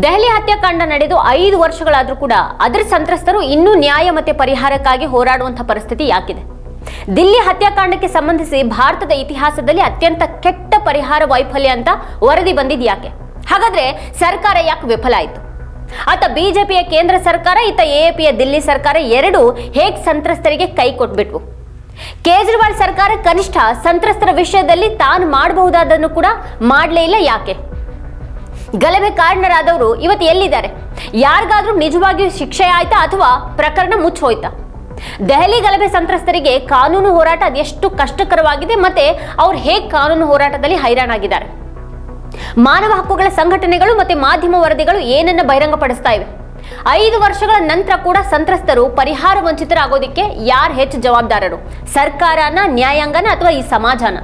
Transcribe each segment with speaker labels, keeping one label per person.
Speaker 1: ದೆಹಲಿ ಹತ್ಯಾಕಾಂಡ ನಡೆದು ಐದು ವರ್ಷಗಳಾದರೂ ಕೂಡ ಅದರ ಸಂತ್ರಸ್ತರು ಇನ್ನೂ ನ್ಯಾಯ ಮತ್ತೆ ಪರಿಹಾರಕ್ಕಾಗಿ ಹೋರಾಡುವಂತಹ ಪರಿಸ್ಥಿತಿ ಯಾಕಿದೆ? ದಿಲ್ಲಿ ಹತ್ಯಾಕಾಂಡಕ್ಕೆ ಸಂಬಂಧಿಸಿ ಭಾರತದ ಇತಿಹಾಸದಲ್ಲಿ ಅತ್ಯಂತ ಕೆಟ್ಟ ಪರಿಹಾರ ವೈಫಲ್ಯ ಅಂತ ವರದಿ ಬಂದಿದ್ ಯಾಕೆ? ಹಾಗಾದ್ರೆ ಸರ್ಕಾರ ಯಾಕೆ ವಿಫಲ ಆಯಿತು? ಆತ ಬಿಜೆಪಿಯ ಕೇಂದ್ರ ಸರ್ಕಾರ, ಈತ ಎಎಪಿಯ ದಿಲ್ಲಿ ಸರ್ಕಾರ, ಎರಡು ಹೇಗೆ ಸಂತ್ರಸ್ತರಿಗೆ ಕೈ ಕೊಟ್ಬಿಟ್ವು? ಕೇಜ್ರಿವಾಲ್ ಸರ್ಕಾರ ಕನಿಷ್ಠ ಸಂತ್ರಸ್ತರ ವಿಷಯದಲ್ಲಿ ತಾನು ಮಾಡಬಹುದಾದನ್ನು ಕೂಡ ಮಾಡಲೇ ಇಲ್ಲ ಯಾಕೆ? ಗಲಭೆ ಕಾರಣರಾದವರು ಇವತ್ತು ಎಲ್ಲಿದ್ದಾರೆ? ಯಾರಿಗಾದ್ರೂ ನಿಜವಾಗಿಯೂ ಶಿಕ್ಷೆ ಆಯ್ತಾ ಅಥವಾ ಪ್ರಕರಣ ಮುಚ್ಚೋಯ್ತಾ ದೆಹಲಿ ಗಲಭೆ ಸಂತ್ರಸ್ತರಿಗೆ ಕಾನೂನು ಹೋರಾಟ ಅದೆಷ್ಟು ಕಷ್ಟಕರವಾಗಿದೆ ಮತ್ತೆ ಅವ್ರು ಹೇಗೆ ಕಾನೂನು ಹೋರಾಟದಲ್ಲಿ ಹೈರಾಣಾಗಿದ್ದಾರೆ? ಮಾನವ ಹಕ್ಕುಗಳ ಸಂಘಟನೆಗಳು ಮತ್ತೆ ಮಾಧ್ಯಮ ವರದಿಗಳು ಏನನ್ನ ಬಹಿರಂಗಪಡಿಸ್ತಾ ಇವೆ? ಐದು ವರ್ಷಗಳ ನಂತರ ಕೂಡ ಸಂತ್ರಸ್ತರು ಪರಿಹಾರ ವಂಚಿತರಾಗೋದಿಕ್ಕೆ ಯಾರು ಹೆಚ್ಚು ಜವಾಬ್ದಾರರು? ಸರ್ಕಾರನ, ನ್ಯಾಯಾಂಗನ ಅಥವಾ ಈ ಸಮಾಜನ?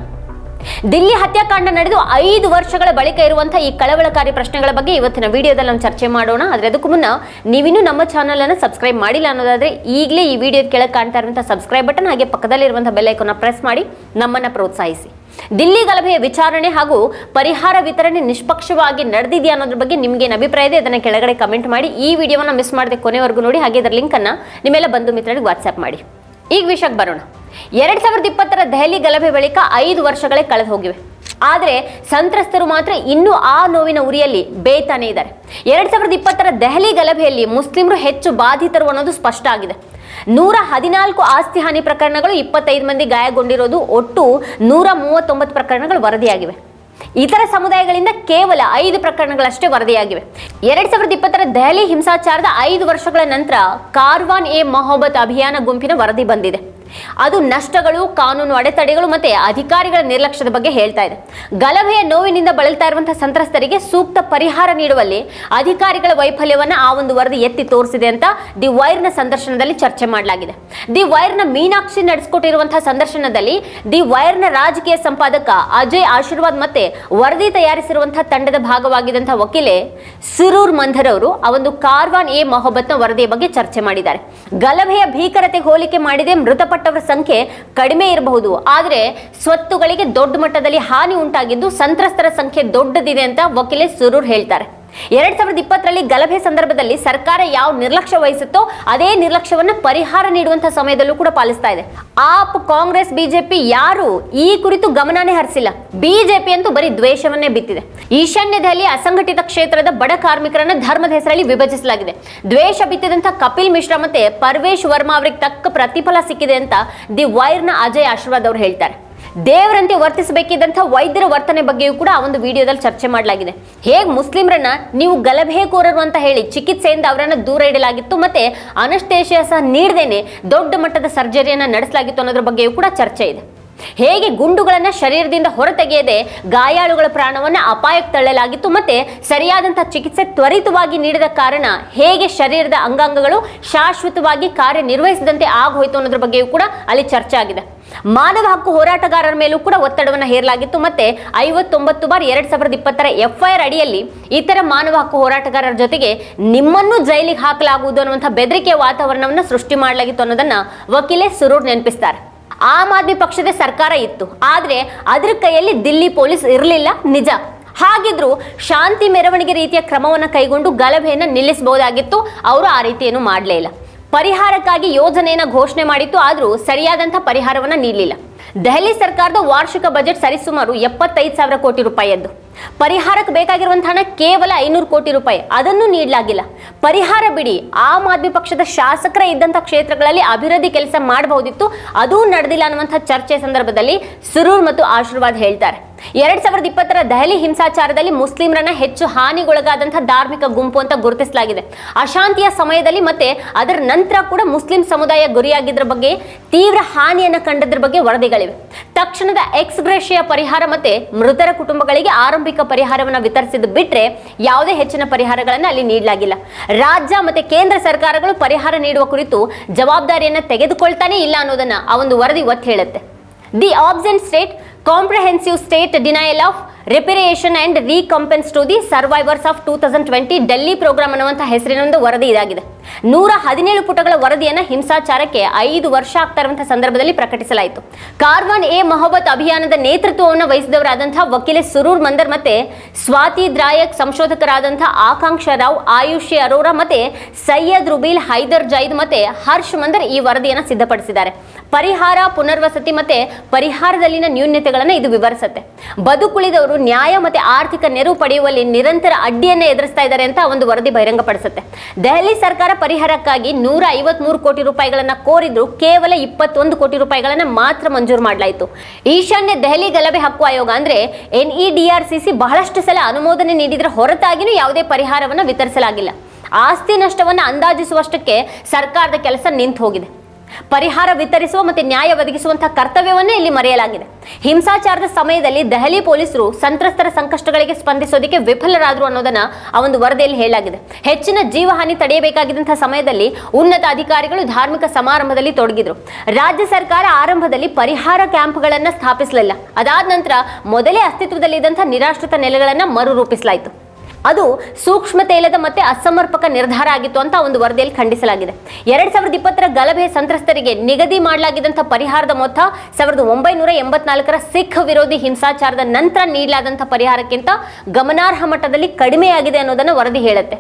Speaker 1: ದಿಲ್ಲಿ ಹತ್ಯಾಕಾಂಡ ನಡೆದು ಐದು ವರ್ಷಗಳ ಬಳಿಕ ಇರುವಂತಹ ಈ ಕಳವಳಕಾರಿ ಪ್ರಶ್ನೆಗಳ ಬಗ್ಗೆ ಇವತ್ತಿನ ವಿಡಿಯೋದಲ್ಲಿ ನಾವು ಚರ್ಚೆ ಮಾಡೋಣ. ಆದ್ರೆ ಅದಕ್ಕೂ ಮುನ್ನ ನೀವಿನ್ನೂ ನಮ್ಮ ಚಾನಲ್ ಅನ್ನು ಸಬ್ಸ್ಕ್ರೈಬ್ ಮಾಡಿಲ್ಲ ಅನ್ನೋದಾದ್ರೆ ಈಗಲೇ ಈ ವಿಡಿಯೋ ಕೆಳಗೆ ಕಾಣ್ತಾ ಇರುವಂತಹ ಸಬ್ಸ್ಕ್ರೈಬ್ ಬಟನ್ ಹಾಗೆ ಪಕ್ಕದಲ್ಲಿರುವಂತಹ ಬೆಲ್ ಐಕಾನ್ನ ಪ್ರೆಸ್ ಮಾಡಿ ನಮ್ಮನ್ನ ಪ್ರೋತ್ಸಾಹಿಸಿ. ದಿಲ್ಲಿ ಗಲಭೆಯ ವಿಚಾರಣೆ ಹಾಗೂ ಪರಿಹಾರ ವಿತರಣೆ ನಿಷ್ಪಕ್ಷವಾಗಿ ನಡೆದಿದೆಯಾ ಅನ್ನೋದ್ರ ಬಗ್ಗೆ ನಿಮ್ಗೇನು ಅಭಿಪ್ರಾಯ ಇದೆ ಅದನ್ನು ಕೆಳಗಡೆ ಕಮೆಂಟ್ ಮಾಡಿ. ಈ ವಿಡಿಯೋವನ್ನ ಮಿಸ್ ಮಾಡದೆ ಕೊನೆವರೆಗೂ ನೋಡಿ, ಹಾಗೆ ಇದರ ಲಿಂಕ್ ಅನ್ನ ನಿಮ್ಮೆಲ್ಲ ಬಂಧು ಮಿತ್ರರಿಗೆ ವಾಟ್ಸ್ಆ್ಯಪ್ ಮಾಡಿ. ಈಗ ವಿಷಯಕ್ಕೆ ಬರೋಣ. ಎರಡ್ ಸಾವಿರದ ಇಪ್ಪತ್ತರ ದೆಹಲಿ ಗಲಭೆ ಬಳಿಕ ಐದು ವರ್ಷಗಳೇ ಕಳೆದು ಹೋಗಿವೆ. ಆದರೆ ಸಂತ್ರಸ್ತರು ಮಾತ್ರ ಇನ್ನೂ ಆ ನೋವಿನ ಉರಿಯಲ್ಲಿ ಬೇಯ್ತಾನೆ ಇದ್ದಾರೆ. ಎರಡ್ ಸಾವಿರದ ಇಪ್ಪತ್ತರ ದೆಹಲಿ ಗಲಭೆಯಲ್ಲಿ ಮುಸ್ಲಿಮರು ಹೆಚ್ಚು ಬಾಧಿತರು ಅನ್ನೋದು ಸ್ಪಷ್ಟ ಆಗಿದೆ. ನೂರ ಹದಿನಾಲ್ಕು ಆಸ್ತಿ ಹಾನಿ ಪ್ರಕರಣಗಳು ಇಪ್ಪತ್ತೈದು ಮಂದಿ ಗಾಯಗೊಂಡಿರೋದು, ಒಟ್ಟು ನೂರ ಮೂವತ್ತೊಂಬತ್ತು ಪ್ರಕರಣಗಳು ವರದಿಯಾಗಿವೆ. ಇತರ ಸಮುದಾಯಗಳಿಂದ ಕೇವಲ ಐದು ಪ್ರಕರಣಗಳಷ್ಟೇ ವರದಿಯಾಗಿವೆ. ಎರಡ್ ಸಾವಿರದ ಇಪ್ಪತ್ತರ ದೆಹಲಿ ಹಿಂಸಾಚಾರದ ಐದು ವರ್ಷಗಳ ನಂತರ ಕಾರ್ವಾನ್ ಎ ಮೊಹಬ್ಬತ್ ಅಭಿಯಾನ ಗುಂಪಿನ ವರದಿ ಬಂದಿದೆ. ಅದು ನಷ್ಟಗಳು, ಕಾನೂನು ಅಡೆತಡೆಗಳು ಮತ್ತೆ ಅಧಿಕಾರಿಗಳ ನಿರ್ಲಕ್ಷ್ಯದ ಬಗ್ಗೆ ಹೇಳ್ತಾ ಇದೆ. ಗಲಭೆಯ ನೋವಿನಿಂದ ಬಳಲ್ತಾ ಇರುವಂತಹ ಸಂತ್ರಸ್ತರಿಗೆ ಸೂಕ್ತ ಪರಿಹಾರ ನೀಡುವಲ್ಲಿ ಅಧಿಕಾರಿಗಳ ವೈಫಲ್ಯವನ್ನ ಆ ಒಂದು ವರದಿ ಎತ್ತಿ ತೋರಿಸಿದೆ ಅಂತ ದಿ ವೈರ್ನ ಸಂದರ್ಶನದಲ್ಲಿ ಚರ್ಚೆ ಮಾಡಲಾಗಿದೆ. ದಿ ವೈರ್ನ ಮೀನಾಕ್ಷಿ ನಡೆಸಿಕೊಟ್ಟಿರುವಂತಹ ಸಂದರ್ಶನದಲ್ಲಿ ದಿ ವೈರ್ನ ರಾಜಕೀಯ ಸಂಪಾದಕ ಅಜಯ್ ಆಶೀರ್ವಾದ್ ಮತ್ತೆ ವರದಿ ತಯಾರಿಸಿರುವಂತಹ ತಂಡದ ಭಾಗವಾಗಿದ್ದಂತಹ ವಕೀಲೆ ಸಿರೂರ್ ಮಂಧರ್ ಅವರು ಆ ಒಂದು ಕಾರ್ವಾನ್ ಎ ಮೊಹಬ್ಬತ್ನ ವರದಿಯ ಬಗ್ಗೆ ಚರ್ಚೆ ಮಾಡಿದ್ದಾರೆ. ಗಲಭೆಯ ಭೀಕರತೆ ಹೋಲಿಕೆ ಮಾಡಿದೆ ಮೃತಪಟ್ಟವರ ಸಂಖ್ಯೆ ಕಡಿಮೆ ಇರಬಹುದು. ಆದರೆ ಸ್ವತ್ತುಗಳಿಗೆ ದೊಡ್ಡ ಮಟ್ಟದಲ್ಲಿ ಹಾನಿ ಉಂಟಾಗಿದ್ದು ಸಂತ್ರಸ್ತರ ಸಂಖ್ಯೆ ದೊಡ್ಡದಿದೆ ಅಂತ ವಕೀಲೆ ಸುರೂರ್ ಹೇಳ್ತಾರೆ. ಎರಡ್ ಸಾವಿರದ ಇಪ್ಪತ್ತರಲ್ಲಿ ಗಲಭೆ ಸಂದರ್ಭದಲ್ಲಿ ಸರ್ಕಾರ ಯಾವ ನಿರ್ಲಕ್ಷ್ಯ ವಹಿಸುತ್ತೋ ಅದೇ ನಿರ್ಲಕ್ಷ್ಯವನ್ನು ಪರಿಹಾರ ನೀಡುವಂತಹ ಸಮಯದಲ್ಲೂ ಕೂಡ ಪಾಲಿಸ್ತಾ ಇದೆ. ಆಪ್ ಕಾಂಗ್ರೆಸ್, ಬಿಜೆಪಿ ಯಾರು ಈ ಕುರಿತು ಗಮನನೇ ಹರಿಸಿಲ್ಲ. ಬಿಜೆಪಿ ಅಂತೂ ಬರೀ ದ್ವೇಷವನ್ನೇ ಬಿತ್ತಿದೆ. ಈಶಾನ್ಯ ದೆಹಲಿ ಅಸಂಘಟಿತ ಕ್ಷೇತ್ರದ ಬಡ ಕಾರ್ಮಿಕರನ್ನು ಧರ್ಮದ ಹೆಸರಲ್ಲಿ ವಿಭಜಿಸಲಾಗಿದೆ. ದ್ವೇಷ ಬಿತ್ತಿದಂತಹ ಕಪಿಲ್ ಮಿಶ್ರಾ ಮತ್ತೆ ಪರ್ವೇಶ್ ವರ್ಮಾ ಅವರಿಗೆ ತಕ್ಕ ಪ್ರತಿಫಲ ಸಿಕ್ಕಿದೆ ಅಂತ ದಿ ವೈರ್ನ ಅಜಯ್ ಆಶೀರ್ವಾದ್ ಅವರು ಹೇಳ್ತಾರೆ. ದೇವರಂತೆ ವರ್ತಿಸಬೇಕಿದ್ದಂಥ ವೈದ್ಯರ ವರ್ತನೆ ಬಗ್ಗೆಯೂ ಕೂಡ ಆ ಒಂದು ವಿಡಿಯೋದಲ್ಲಿ ಚರ್ಚೆ ಮಾಡಲಾಗಿದೆ. ಹೇಗೆ ಮುಸ್ಲಿಮರನ್ನ ನೀವು ಗಲಭೆಕೋರರು ಅಂತ ಹೇಳಿ ಚಿಕಿತ್ಸೆಯಿಂದ ಅವರನ್ನು ದೂರ ಇಡಲಾಗಿತ್ತು ಮತ್ತೆ ಅನಸ್ತೇಶಿಯ ಸಹ ನೀಡದೇನೆ ದೊಡ್ಡ ಮಟ್ಟದ ಸರ್ಜರಿಯನ್ನು ನಡೆಸಲಾಗಿತ್ತು ಅನ್ನೋದ್ರ ಬಗ್ಗೆಯೂ ಕೂಡ ಚರ್ಚೆ ಇದೆ. ಹೇಗೆ ಗುಂಡುಗಳನ್ನು ಶರೀರದಿಂದ ಹೊರತೆಗೆಯದೆ ಗಾಯಾಳುಗಳ ಪ್ರಾಣವನ್ನ ಅಪಾಯಕ್ಕೆ ತಳ್ಳಲಾಗಿತ್ತು ಮತ್ತೆ ಸರಿಯಾದಂತಹ ಚಿಕಿತ್ಸೆ ತ್ವರಿತವಾಗಿ ನೀಡಿದ ಕಾರಣ ಹೇಗೆ ಶರೀರದ ಅಂಗಾಂಗಗಳು ಶಾಶ್ವತವಾಗಿ ಕಾರ್ಯನಿರ್ವಹಿಸದಂತೆ ಆಗೋಯ್ತು ಅನ್ನೋದ್ರ ಬಗ್ಗೆಯೂ ಕೂಡ ಅಲ್ಲಿ ಚರ್ಚೆ ಆಗಿದೆ. ಮಾನವ ಹಕ್ಕು ಹೋರಾಟಗಾರರ ಮೇಲೂ ಕೂಡ ಒತ್ತಡವನ್ನು ಹೇರಲಾಗಿತ್ತು. ಮತ್ತೆ ಐವತ್ತೊಂಬತ್ತು ಬಾರ್ ಎರಡ್ ಸಾವಿರದ ಇಪ್ಪತ್ತರ ಎಫ್ಐಆರ್ ಅಡಿಯಲ್ಲಿ ಇತರ ಮಾನವ ಹಕ್ಕು ಹೋರಾಟಗಾರರ ಜೊತೆಗೆ ನಿಮ್ಮನ್ನು ಜೈಲಿಗೆ ಹಾಕಲಾಗುವುದು ಅನ್ನುವಂಥ ಬೆದರಿಕೆಯ ವಾತಾವರಣವನ್ನು ಸೃಷ್ಟಿ ಮಾಡಲಾಗಿತ್ತು ಅನ್ನೋದನ್ನ ವಕೀಲೆ ಸುರೂರ್ ನೆನಪಿಸ್ತಾರೆ. ಆಮ್ ಆದ್ಮಿ ಪಕ್ಷದ ಸರ್ಕಾರ ಇತ್ತು. ಆದ್ರೆ ಅದ್ರ ಕೈಯಲ್ಲಿ ದಿಲ್ಲಿ ಪೊಲೀಸ್ ಇರಲಿಲ್ಲ. ನಿಜ. ಹಾಗಿದ್ರು ಶಾಂತಿ ಮೆರವಣಿಗೆ ರೀತಿಯ ಕ್ರಮವನ್ನು ಕೈಗೊಂಡು ಗಲಭೆಯನ್ನು ನಿಲ್ಲಿಸಬಹುದಾಗಿತ್ತು. ಅವರು ಆ ರೀತಿಯನ್ನು ಮಾಡಲೇ ಇಲ್ಲ. ಪರಿಹಾರಕ್ಕಾಗಿ ಯೋಜನೆಯನ್ನು ಘೋಷಣೆ ಮಾಡಿತ್ತು, ಆದರೂ ಸರಿಯಾದಂಥ ಪರಿಹಾರವನ್ನ ನೀಡಲಿಲ್ಲ. ದೆಹಲಿ ಸರ್ಕಾರದ ವಾರ್ಷಿಕ ಬಜೆಟ್ ಸರಿಸುಮಾರು ಎಪ್ಪತ್ತೈದು ಸಾವಿರ ಕೋಟಿ ರೂಪಾಯಿಯದ್ದು. ಪರಿಹಾರಕ್ಕೆ ಬೇಕಾಗಿರುವಂತಹ ಹಣ ಕೇವಲ ಐನೂರು ಕೋಟಿ ರೂಪಾಯಿ. ಅದನ್ನು ನೀಡಲಾಗಿಲ್ಲ. ಪರಿಹಾರ ಬಿಡಿ. ಆಮ್ ಆದ್ಮಿ ಪಕ್ಷದ ಶಾಸಕರ ಇದ್ದಂಥ ಕ್ಷೇತ್ರಗಳಲ್ಲಿ ಅಭಿವೃದ್ಧಿ ಕೆಲಸ ಮಾಡಬಹುದಿತ್ತು. ಅದೂ ನಡೆದಿಲ್ಲ ಅನ್ನುವಂಥ ಚರ್ಚೆ ಸಂದರ್ಭದಲ್ಲಿ ಸುರೂರ್ ಮತ್ತು ಆಶೀರ್ವಾದ್ ಹೇಳ್ತಾರೆ. ಎರಡ್ ಸಾವಿರದ ಇಪ್ಪತ್ತರ ದೆಹಲಿ ಹಿಂಸಾಚಾರದಲ್ಲಿ ಮುಸ್ಲಿಮರನ್ನ ಹೆಚ್ಚು ಹಾನಿಗೊಳಗಾದಂತಹ ಧಾರ್ಮಿಕ ಗುಂಪು ಅಂತ ಗುರುತಿಸಲಾಗಿದೆ. ಅಶಾಂತಿಯ ಸಮಯದಲ್ಲಿ ಮತ್ತೆ ಅದರ ನಂತರ ಕೂಡ ಮುಸ್ಲಿಂ ಸಮುದಾಯ ಗುರಿಯಾಗಿದ್ರ ಬಗ್ಗೆ ತೀವ್ರ ಹಾನಿಯನ್ನ ಕಂಡದ್ರ ಬಗ್ಗೆ ವರದಿಗಳಿವೆ. ತಕ್ಷಣದ ಎಕ್ಸ್ಪ್ರೆಷಿಯ ಪರಿಹಾರ ಮತ್ತೆ ಮೃತರ ಕುಟುಂಬಗಳಿಗೆ ಆರಂಭಿಕ ಪರಿಹಾರವನ್ನು ವಿತರಿಸಿದ ಬಿಟ್ಟರೆ ಯಾವುದೇ ಹೆಚ್ಚಿನ ಪರಿಹಾರಗಳನ್ನು ಅಲ್ಲಿ ನೀಡಲಾಗಿಲ್ಲ. ರಾಜ್ಯ ಮತ್ತೆ ಕೇಂದ್ರ ಸರ್ಕಾರಗಳು ಪರಿಹಾರ ನೀಡುವ ಕುರಿತು ಜವಾಬ್ದಾರಿಯನ್ನು ತೆಗೆದುಕೊಳ್ತಾನೆ ಇಲ್ಲ ಅನ್ನೋದನ್ನ ಆ ಒಂದು ವರದಿ ಒತ್ತಿ ಹೇಳುತ್ತೆ. The absent state comprehensive state denial of reparation and recompense to the survivors of two thousand twenty Delhi program ಅನ್ನುವಂಥ ಹೆಸರಿನ ಒಂದು ವರದಿ ಇದಾಗಿದೆ. ನೂರ ಹದಿನೇಳು ಪುಟಗಳ ವರದಿಯನ್ನು ಹಿಂಸಾಚಾರಕ್ಕೆ ಐದು ವರ್ಷ ಆಗ್ತಾ ಇರುವಂತಹ ಸಂದರ್ಭದಲ್ಲಿ ಪ್ರಕಟಿಸಲಾಯಿತು. ಕಾರ್ವಾನ್ ಎ ಮೊಹಬ್ಬತ್ ಅಭಿಯಾನದ ನೇತೃತ್ವವನ್ನು ವಹಿಸಿದವರಾದಂತಹ ವಕೀಲೆ ಸುರೂರ್ ಮಂದರ್ ಮತ್ತೆ ಸ್ವಾತಿ ದ್ರಾಯಕ್ ಸಂಶೋಧಕರಾದಂತಹ ಆಕಾಂಕ್ಷ ರಾವ್, ಆಯುಷಿ ಅರೋರಾ ಮತ್ತೆ ಸೈಯದ್ ರುಬೀಲ್ ಹೈದರ್ ಜೈದ್ ಮತ್ತೆ ಹರ್ಷ್ ಮಂದರ್ ಈ ವರದಿಯನ್ನು ಸಿದ್ಧಪಡಿಸಿದ್ದಾರೆ. ಪರಿಹಾರ, ಪುನರ್ವಸತಿ ಮತ್ತೆ ಪರಿಹಾರದಲ್ಲಿನ ನ್ಯೂನ್ಯತೆಗಳನ್ನು ಇದು ವಿವರಿಸುತ್ತೆ. ಬದುಕುಳಿದವರು ನ್ಯಾಯ ಮತ್ತೆ ಆರ್ಥಿಕ ನೆರವು ಪಡೆಯುವಲ್ಲಿ ನಿರಂತರ ಅಡ್ಡಿಯನ್ನ ಎದುರಿಸ್ತಾ ಇದ್ದಾರೆ ಅಂತ ಒಂದು ವರದಿ ಬಹಿರಂಗಪಡಿಸುತ್ತೆ. ದೆಹಲಿ ಸರ್ಕಾರ ಪರಿಹಾರಕ್ಕಾಗಿ ನೂರ ಐವತ್ಮೂರು ಕೋಟಿ ರೂಪಾಯಿಗಳನ್ನ ಕೋರಿದ್ರು. ಕೇವಲ ಇಪ್ಪತ್ತೊಂದು ಕೋಟಿ ರೂಪಾಯಿಗಳನ್ನ ಮಾತ್ರ ಮಂಜೂರು ಮಾಡಲಾಯಿತು. ಈಶಾನ್ಯ ದೆಹಲಿ ಗಲಭೆ ಹಕ್ಕು ಆಯೋಗ ಅಂದ್ರೆ ಎನ್ಇಡಿಆರ್ಸಿಸಿ ಬಹಳಷ್ಟು ಸಲ ಅನುಮೋದನೆ ನೀಡಿದ್ರ ಹೊರತಾಗಿನೂ ಯಾವುದೇ ಪರಿಹಾರವನ್ನು ವಿತರಿಸಲಾಗಿಲ್ಲ. ಆಸ್ತಿ ನಷ್ಟವನ್ನು ಅಂದಾಜಿಸುವಷ್ಟಕ್ಕೆ ಸರ್ಕಾರದ ಕೆಲಸ ನಿಂತು ಹೋಗಿದೆ ಪರಿಹಾರ ವಿತರಿಸುವ ಮತ್ತು ನ್ಯಾಯ ಒದಗಿಸುವಂತಹ ಕರ್ತವ್ಯವನ್ನೇ ಇಲ್ಲಿ ಮರೆಯಲಾಗಿದೆ. ಹಿಂಸಾಚಾರದ ಸಮಯದಲ್ಲಿ ದೆಹಲಿ ಪೊಲೀಸರು ಸಂತ್ರಸ್ತರ ಸಂಕಷ್ಟಗಳಿಗೆ ಸ್ಪಂದಿಸೋದಕ್ಕೆ ವಿಫಲರಾದರು ಅನ್ನೋದನ್ನ ಆ ಒಂದು ವರದಿಯಲ್ಲಿ ಹೇಳಲಾಗಿದೆ. ಹೆಚ್ಚಿನ ಜೀವಹಾನಿ ತಡೆಯಬೇಕಾಗಿದ್ದಂತಹ ಸಮಯದಲ್ಲಿ ಉನ್ನತ ಅಧಿಕಾರಿಗಳು ಧಾರ್ಮಿಕ ಸಮಾರಂಭದಲ್ಲಿ ತೊಡಗಿದ್ರು. ರಾಜ್ಯ ಸರ್ಕಾರ ಆರಂಭದಲ್ಲಿ ಪರಿಹಾರ ಕ್ಯಾಂಪ್ಗಳನ್ನ ಸ್ಥಾಪಿಸಲಿಲ್ಲ. ಅದಾದ ನಂತರ ಮೊದಲೇ ಅಸ್ತಿತ್ವದಲ್ಲಿದ್ದಂತಹ ನಿರಾಶ್ರಿತ ನೆಲೆಗಳನ್ನ ಮರುರೂಪಿಸಲಾಯಿತು. ಅದು ಸೂಕ್ಷ್ಮ ತೈಲದ ಮತ್ತೆ ಅಸಮರ್ಪಕ ನಿರ್ಧಾರ ಆಗಿತ್ತು ಅಂತ ಒಂದು ವರದಿಯಲ್ಲಿ ಖಂಡಿಸಲಾಗಿದೆ. ಎರಡ್ ಸಾವಿರದ ಇಪ್ಪತ್ತರ ಗಲಭೆ ಸಂತ್ರಸ್ತರಿಗೆ ನಿಗದಿ ಮಾಡಲಾಗಿದ್ದಂಥ ಪರಿಹಾರದ ಮೊತ್ತ ಸಾವಿರದ ಒಂಬೈನೂರ ಎಂಬತ್ನಾಲ್ಕರ ಸಿಖ್ ವಿರೋಧಿ ಹಿಂಸಾಚಾರದ ನಂತರ ನೀಡಲಾದಂಥ ಪರಿಹಾರಕ್ಕಿಂತ ಗಮನಾರ್ಹ ಮಟ್ಟದಲ್ಲಿ ಕಡಿಮೆಯಾಗಿದೆ ಅನ್ನೋದನ್ನು ವರದಿ ಹೇಳುತ್ತೆ.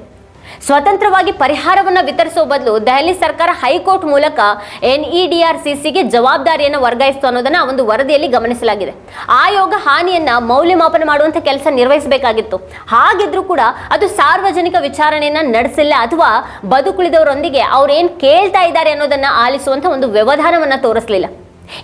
Speaker 1: ಸ್ವತಂತ್ರವಾಗಿ ಪರಿಹಾರವನ್ನು ವಿತರಿಸುವ ಬದಲು ದೆಹಲಿ ಸರ್ಕಾರ ಹೈಕೋರ್ಟ್ ಮೂಲಕ ಎನ್ಇಡಿಆರ್ಸಿಸಿಗೆ ಜವಾಬ್ದಾರಿಯನ್ನು ವರ್ಗಾಯಿಸಿತು ಅನ್ನೋದನ್ನ ಒಂದು ವರದಿಯಲ್ಲಿ ಗಮನಿಸಲಾಗಿದೆ. ಆಯೋಗ ಹಾನಿಯನ್ನ ಮೌಲ್ಯಮಾಪನ ಮಾಡುವಂತ ಕೆಲಸ ನಿರ್ವಹಿಸಬೇಕಾಗಿತ್ತು. ಹಾಗಿದ್ರೂ ಕೂಡ ಅದು ಸಾರ್ವಜನಿಕ ವಿಚಾರಣೆಯನ್ನ ನಡೆಸಿಲ್ಲ ಅಥವಾ ಬದುಕುಳಿದವರೊಂದಿಗೆ ಅವ್ರೇನ್ ಕೇಳ್ತಾ ಇದ್ದಾರೆ ಅನ್ನೋದನ್ನ ಆಲಿಸುವಂತ ಒಂದು ವ್ಯವಧಾನವನ್ನ ತೋರಿಸಲಿಲ್ಲ.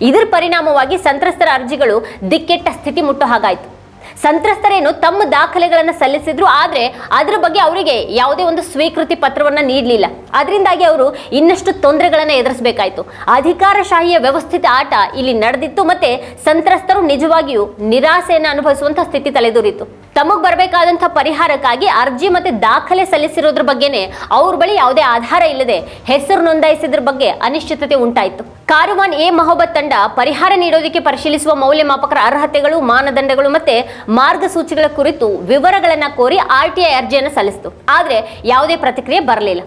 Speaker 1: ಇದರ ಪರಿಣಾಮವಾಗಿ ಸಂತ್ರಸ್ತರ ಅರ್ಜಿಗಳು ದಿಕ್ಕೆಟ್ಟ ಸ್ಥಿತಿ ಮುಟ್ಟು ಹಾಗಾಯ್ತು. ಸಂತ್ರಸ್ತರೇನು ತಮ್ಮ ದಾಖಲೆಗಳನ್ನು ಸಲ್ಲಿಸಿದ್ರು, ಆದರೆ ಅದರ ಬಗ್ಗೆ ಅವರಿಗೆ ಯಾವುದೇ ಒಂದು ಸ್ವೀಕೃತಿ ಪತ್ರವನ್ನ ನೀಡಲಿಲ್ಲ. ಅದರಿಂದಾಗಿ ಅವರು ಇನ್ನಷ್ಟು ತೊಂದರೆಗಳನ್ನು ಎದುರಿಸಬೇಕಾಯಿತು. ಅಧಿಕಾರಶಾಹಿಯ ವ್ಯವಸ್ಥಿತ ಆಟ ಇಲ್ಲಿ ನಡೆದಿತ್ತು ಮತ್ತೆ ಸಂತ್ರಸ್ತರು ನಿಜವಾಗಿಯೂ ನಿರಾಸೆಯನ್ನು ಅನುಭವಿಸುವಂತಹ ಸ್ಥಿತಿ ತಲೆದೂರಿತು. ತಮಗೆ ಬರಬೇಕಾದಂತಹ ಪರಿಹಾರಕ್ಕಾಗಿ ಅರ್ಜಿ ಮತ್ತೆ ದಾಖಲೆ ಸಲ್ಲಿಸಿರೋದ್ರ ಬಗ್ಗೆನೇ ಅವ್ರ ಬಳಿ ಯಾವುದೇ ಆಧಾರ ಇಲ್ಲದೆ ಹೆಸರು ನೋಂದಾಯಿಸಿದ್ರ ಬಗ್ಗೆ ಅನಿಶ್ಚಿತತೆ ಉಂಟಾಯಿತು. ಕಾರುವಾನ್ ಎ ಮೊಹಬ್ಬತ್ ತಂಡ ಪರಿಹಾರ ನೀಡೋದಕ್ಕೆ ಪರಿಶೀಲಿಸುವ ಮೌಲ್ಯಮಾಪಕರ ಅರ್ಹತೆಗಳು, ಮಾನದಂಡಗಳು ಮತ್ತೆ ಮಾರ್ಗಸೂಚಿಗಳ ಕುರಿತು ವಿವರಗಳನ್ನು ಕೋರಿ ಆರ್ಟಿಐ ಅರ್ಜಿಯನ್ನು ಸಲ್ಲಿಸಿತು. ಆದರೆ ಯಾವುದೇ ಪ್ರತಿಕ್ರಿಯೆ ಬರಲಿಲ್ಲ.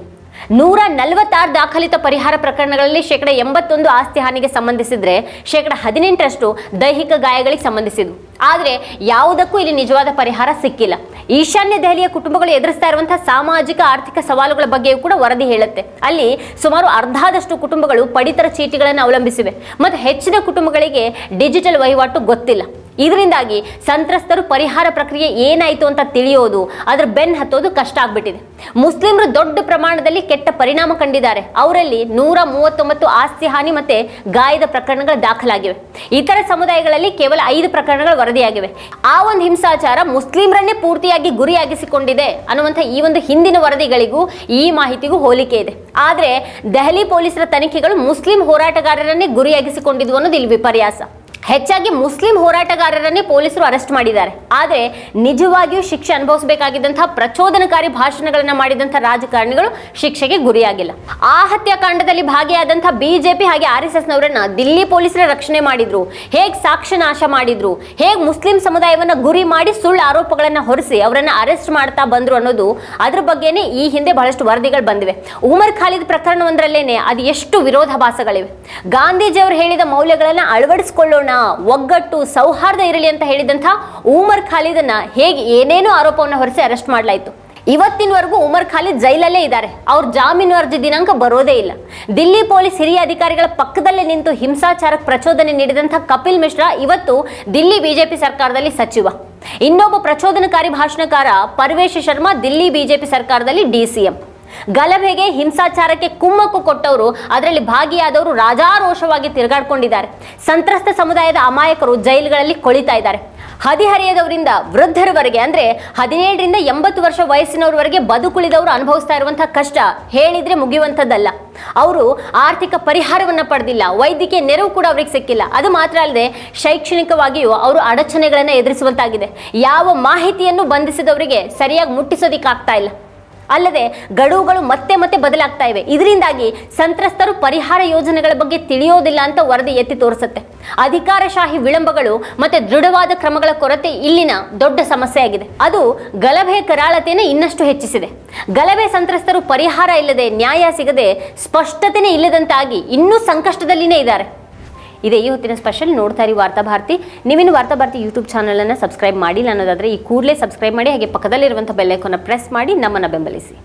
Speaker 1: ನೂರ ನಲವತ್ತಾರು ದಾಖಲಿತ ಪರಿಹಾರ ಪ್ರಕರಣಗಳಲ್ಲಿ ಶೇಕಡ ಎಂಬತ್ತೊಂದು ಆಸ್ತಿ ಹಾನಿಗೆ ಸಂಬಂಧಿಸಿದ್ರೆ ಶೇಕಡ ಹದಿನೆಂಟರಷ್ಟು ದೈಹಿಕ ಗಾಯಗಳಿಗೆ ಸಂಬಂಧಿಸಿದ್ವು ಆದರೆ ಯಾವುದಕ್ಕೂ ಇಲ್ಲಿ ನಿಜವಾದ ಪರಿಹಾರ ಸಿಕ್ಕಿಲ್ಲ. ಈಶಾನ್ಯ ದೆಹಲಿಯ ಕುಟುಂಬಗಳು ಎದುರಿಸ್ತಾ ಇರುವಂತಹ ಸಾಮಾಜಿಕ, ಆರ್ಥಿಕ ಸವಾಲುಗಳ ಬಗ್ಗೆಯೂ ಕೂಡ ವರದಿ ಹೇಳುತ್ತೆ. ಅಲ್ಲಿ ಸುಮಾರು ಅರ್ಧದಷ್ಟು ಕುಟುಂಬಗಳು ಪಡಿತರ ಚೀಟಿಗಳನ್ನು ಅವಲಂಬಿಸಿವೆ. ಮತ್ತು ಹೆಚ್ಚಿನ ಕುಟುಂಬಗಳಿಗೆ ಡಿಜಿಟಲ್ ವಹಿವಾಟು ಗೊತ್ತಿಲ್ಲ. ಇದರಿಂದಾಗಿ ಸಂತ್ರಸ್ತರು ಪರಿಹಾರ ಪ್ರಕ್ರಿಯೆ ಏನಾಯಿತು ಅಂತ ತಿಳಿಯೋದು, ಅದರ ಬೆನ್ ಹತ್ತೋದು ಕಷ್ಟ ಆಗ್ಬಿಟ್ಟಿದೆ. ಮುಸ್ಲಿಮರು ದೊಡ್ಡ ಪ್ರಮಾಣದಲ್ಲಿ ಕೆಟ್ಟ ಪರಿಣಾಮ ಕಂಡಿದ್ದಾರೆ. ಅವರಲ್ಲಿ ನೂರ ಮೂವತ್ತೊಂಬತ್ತು ಆಸ್ತಿ ಹಾನಿ ಮತ್ತೆ ಗಾಯದ ಪ್ರಕರಣಗಳು ದಾಖಲಾಗಿವೆ. ಇತರ ಸಮುದಾಯಗಳಲ್ಲಿ ಕೇವಲ ಐದು ಪ್ರಕರಣಗಳು ವರದಿಯಾಗಿವೆ. ಆ ಒಂದು ಹಿಂಸಾಚಾರ ಮುಸ್ಲಿಮರನ್ನೇ ಪೂರ್ತಿಯಾಗಿ ಗುರಿಯಾಗಿಸಿಕೊಂಡಿದೆ ಅನ್ನುವಂಥ ಈ ಒಂದು ಹಿಂದಿನ ವರದಿಗಳಿಗೂ ಈ ಮಾಹಿತಿಗೂ ಹೋಲಿಕೆ ಇದೆ. ಆದರೆ ದೆಹಲಿ ಪೊಲೀಸರ ತನಿಖೆಗಳು ಮುಸ್ಲಿಂ ಹೋರಾಟಗಾರರನ್ನೇ ಗುರಿಯಾಗಿಸಿಕೊಂಡಿದ್ವು ಅನ್ನೋದು ಇಲ್ಲಿ ವಿಪರ್ಯಾಸ. ಹೆಚ್ಚಾಗಿ ಮುಸ್ಲಿಂ ಹೋರಾಟಗಾರರನ್ನೇ ಪೊಲೀಸರು ಅರೆಸ್ಟ್ ಮಾಡಿದ್ದಾರೆ. ಆದರೆ ನಿಜವಾಗಿಯೂ ಶಿಕ್ಷೆ ಅನುಭವಿಸಬೇಕಾಗಿದ್ದಂತಹ ಪ್ರಚೋದನಕಾರಿ ಭಾಷಣಗಳನ್ನು ಮಾಡಿದಂತಹ ರಾಜಕಾರಣಿಗಳು ಶಿಕ್ಷೆಗೆ ಗುರಿಯಾಗಿಲ್ಲ. ಆ ಹತ್ಯಾಕಾಂಡದಲ್ಲಿ ಭಾಗಿಯಾದಂತಹ ಬಿಜೆಪಿ ಹಾಗೆ ಆರ್ ಎಸ್ ಎಸ್ನವರನ್ನ ದಿಲ್ಲಿ ಪೊಲೀಸರ ರಕ್ಷಣೆ ಮಾಡಿದ್ರು. ಹೇಗೆ ಸಾಕ್ಷ್ಯ ನಾಶ ಮಾಡಿದ್ರು. ಹೇಗೆ ಮುಸ್ಲಿಂ ಸಮುದಾಯವನ್ನ ಗುರಿ ಮಾಡಿ ಸುಳ್ಳು ಆರೋಪಗಳನ್ನು ಹೊರಿಸಿ ಅವರನ್ನು ಅರೆಸ್ಟ್ ಮಾಡ್ತಾ ಬಂದ್ರು ಅನ್ನೋದು ಅದ್ರ ಬಗ್ಗೆನೇ ಈ ಹಿಂದೆ ಬಹಳಷ್ಟು ವರದಿಗಳು ಬಂದಿವೆ. ಉಮರ್ ಖಾಲಿದ್ ಪ್ರಕರಣವೊಂದರಲ್ಲೇನೆ ಅದು ಎಷ್ಟು ವಿರೋಧಾಭಾಸಗಳಿವೆ. ಗಾಂಧೀಜಿಯವರು ಹೇಳಿದ ಮೌಲ್ಯಗಳನ್ನು ಅಳವಡಿಸಿಕೊಳ್ಳೋಣ ಒಗ್ಗಟ್ಟು ಸೌಹಾರ್ದ ಇರಲಿ ಅಂತ ಹೇಳಿದಂಥ ಉಮರ್ ಖಾಲಿದನ್ನ ಹೇಗೆ ಏನೇನೋ ಆರೋಪವನ್ನು ಹೊರಿಸಿ ಅರೆಸ್ಟ್ ಮಾಡಲಾಯಿತು. ಇವತ್ತಿನವರೆಗೂ ಉಮರ್ ಖಾಲಿದ್ ಜೈಲಲ್ಲೇ ಇದ್ದಾರೆ. ಅವ್ರ ಜಾಮೀನು ಅರ್ಜಿ ದಿನಾಂಕ ಬರೋದೇ ಇಲ್ಲ. ದಿಲ್ಲಿ ಪೊಲೀಸ್ ಹಿರಿಯ ಅಧಿಕಾರಿಗಳ ಪಕ್ಕದಲ್ಲೇ ನಿಂತು ಹಿಂಸಾಚಾರಕ್ಕೆ ಪ್ರಚೋದನೆ ನೀಡಿದಂಥ ಕಪಿಲ್ ಮಿಶ್ರಾ ಇವತ್ತು ದಿಲ್ಲಿ ಬಿಜೆಪಿ ಸರ್ಕಾರದಲ್ಲಿ ಸಚಿವ. ಇನ್ನೊಬ್ಬ ಪ್ರಚೋದನಕಾರಿ ಭಾಷಣಕಾರ ಪರ್ವೇಶ್ ಶರ್ಮಾ ದಿಲ್ಲಿ ಬಿಜೆಪಿ ಸರ್ಕಾರದಲ್ಲಿ ಡಿಸಿಎಂ ಗಲಭೆಗೆ, ಹಿಂಸಾಚಾರಕ್ಕೆ ಕುಮ್ಮಕ್ಕು ಕೊಟ್ಟವರು, ಅದರಲ್ಲಿ ಭಾಗಿಯಾದವರು ರಾಜಾರೋಷವಾಗಿ ತಿರುಗಾಡ್ಕೊಂಡಿದ್ದಾರೆ. ಸಂತ್ರಸ್ತ ಸಮುದಾಯದ ಅಮಾಯಕರು ಜೈಲುಗಳಲ್ಲಿ ಕೊಳಿತಾ ಇದ್ದಾರೆ. ಹದಿಹರೆಯದವರಿಂದ ವೃದ್ಧರವರೆಗೆ, ಅಂದ್ರೆ ಹದಿನೇಳರಿಂದ ಎಂಬತ್ತು ವರ್ಷ ವಯಸ್ಸಿನವರವರೆಗೆ ಬದುಕುಳಿದವರು ಅನುಭವಿಸ್ತಾ ಇರುವಂತಹ ಕಷ್ಟ ಹೇಳಿದ್ರೆ ಮುಗಿಯುವಂಥದ್ದಲ್ಲ. ಅವರು ಆರ್ಥಿಕ ಪರಿಹಾರವನ್ನ ಪಡೆದಿಲ್ಲ, ವೈದ್ಯಕೀಯ ನೆರವು ಕೂಡ ಅವರಿಗೆ ಸಿಕ್ಕಿಲ್ಲ. ಅದು ಮಾತ್ರ ಅಲ್ಲದೆ ಶೈಕ್ಷಣಿಕವಾಗಿಯೂ ಅವರು ಅಡಚಣೆಗಳನ್ನು ಎದುರಿಸುವಂತಾಗಿದೆ. ಯಾವ ಮಾಹಿತಿಯನ್ನು ಬಂಧಿಸಿದವರಿಗೆ ಸರಿಯಾಗಿ ಮುಟ್ಟಿಸೋದಿಕ್ಕಾಗ್ತಾ ಇಲ್ಲ. ಅಲ್ಲದೆ ಗಡುವುಗಳು ಮತ್ತೆ ಮತ್ತೆ ಬದಲಾಗ್ತಾ ಇವೆ. ಇದರಿಂದಾಗಿ ಸಂತ್ರಸ್ತರು ಪರಿಹಾರ ಯೋಜನೆಗಳ ಬಗ್ಗೆ ತಿಳಿಯೋದಿಲ್ಲ ಅಂತ ವರದಿ ಎತ್ತಿ ತೋರಿಸುತ್ತೆ. ಅಧಿಕಾರಶಾಹಿ ವಿಳಂಬಗಳು ಮತ್ತೆ ದೃಢವಾದ ಕ್ರಮಗಳ ಕೊರತೆ ಇಲ್ಲಿನ ದೊಡ್ಡ ಸಮಸ್ಯೆಯಾಗಿದೆ. ಅದು ಗಲಭೆ ಕರಾಳತೆಯನ್ನು ಇನ್ನಷ್ಟು ಹೆಚ್ಚಿಸಿದೆ. ಗಲಭೆ ಸಂತ್ರಸ್ತರು ಪರಿಹಾರ ಇಲ್ಲದೆ ನ್ಯಾಯ ಸಿಗದೆ ಸ್ಪಷ್ಟತೆನೇ ಇಲ್ಲದಂತಾಗಿ ಇನ್ನೂ ಸಂಕಷ್ಟದಲ್ಲಿನೇ ಇದ್ದಾರೆ. ಇದೇ ಈ ಹೊತ್ತಿನ ಸ್ಪೆಷಲ್ ನೋಡ್ತಾ ಇರಿ ವಾರ್ತಾಭಾರತಿ ವಾರ್ತಾ ವಾರ್ತಾಭಾರತಿ ಯೂಟ್ಯೂಬ್ ಸಬ್ಸ್ಕ್ರೈಬ್ ಮಾಡಿಲ್ಲ ಅನ್ನೋದಾದ್ರೆ ಈ ಕೂಡಲೇ ಸಬ್ಸ್ಕ್ರೈಬ್ ಮಾಡಿ ಹಾಗೆ ಪಕ್ಕದಲ್ಲಿರುವಂಥ ಬೆಲ್ಲೈಕನ್ನ ಪ್ರೆಸ್ ಮಾಡಿ ನಮ್ಮನ್ನು ಬೆಂಬಲಿಸಿ.